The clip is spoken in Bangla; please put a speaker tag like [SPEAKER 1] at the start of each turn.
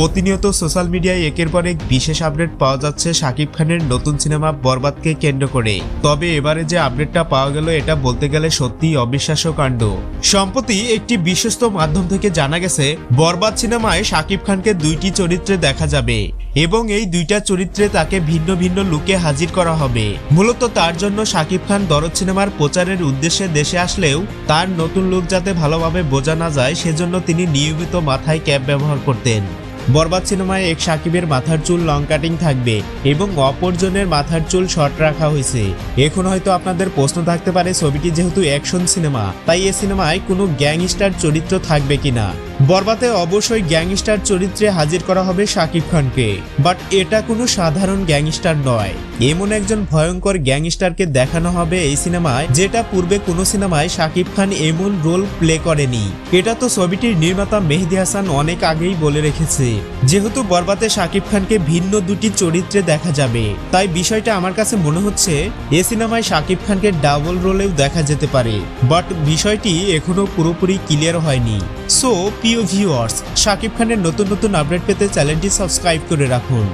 [SPEAKER 1] প্রতিনিয়ত সোশ্যাল মিডিয়ায় একের পর এক বিশেষ আপডেট পাওয়া যাচ্ছে শাকিব খানের নতুন সিনেমা বরবাদকে কেন্দ্র করে। তবে এবারে যে আপডেটটা পাওয়া গেল, এটা বলতে গেলে সত্যিই অবিশ্বাস্য কাণ্ড। সম্প্রতি একটি বিশ্বস্ত মাধ্যম থেকে জানা গেছে, বরবাদ সিনেমায় শাকিব খানকে দুইটি চরিত্রে দেখা যাবে এবং এই দুইটা চরিত্রে তাকে ভিন্ন ভিন্ন লুকে হাজির করা হবে। মূলত তার জন্য শাকিব খান দরদ সিনেমার প্রচারের উদ্দেশ্যে দেশে আসলেও তার নতুন লুক যাতে ভালোভাবে বোঝা না যায়, সেজন্য তিনি নিয়মিত মাথায় ক্যাপ ব্যবহার করতেন। বরবাদ সিনেমায় এক সাকিবের মাথার চুল লং কাটিং থাকবে এবং অপরজনের মাথার চুল শর্ট রাখা হয়েছে। এখন হয়তো আপনাদের প্রশ্ন থাকতে পারে, ছবিটি যেহেতু অ্যাকশন সিনেমা তাই এ সিনেমায় কোনো গ্যাংস্টার চরিত্র থাকবে কিনা? বরবাতে অবশ্যই গ্যাংস্টার চরিত্রে হাজির করা হবে শাকিব খানকে। বাট এটা কোনো সাধারণ গ্যাংস্টার নয়। এমন একজন ভয়ঙ্কর গ্যাংস্টারকে দেখানো হবে এই সিনেমায়, যেটা পূর্বে কোনো সিনেমায় শাকিব খান এমন রোল প্লে করেনি। এটা তো ছবিটির নির্মাতা মেহেদি হাসান অনেক আগেই বলে রেখেছে। যেহেতু বরবাতে শাকিব খানকে ভিন্ন দুটি চরিত্রে দেখা যাবে, তাই বিষয়টা আমার কাছে মনে হচ্ছে, এ সিনেমায় শাকিব খানকে ডাবল রোলেও দেখা যেতে পারে। বাট বিষয়টি এখনও পুরোপুরি ক্লিয়ার হয়নি। সো প্রিয় ভিউয়ার্স শাকিব খানের নতুন নতুন আপডেট পেতে চ্যানেলটি সাবস্ক্রাইব করে রাখুন।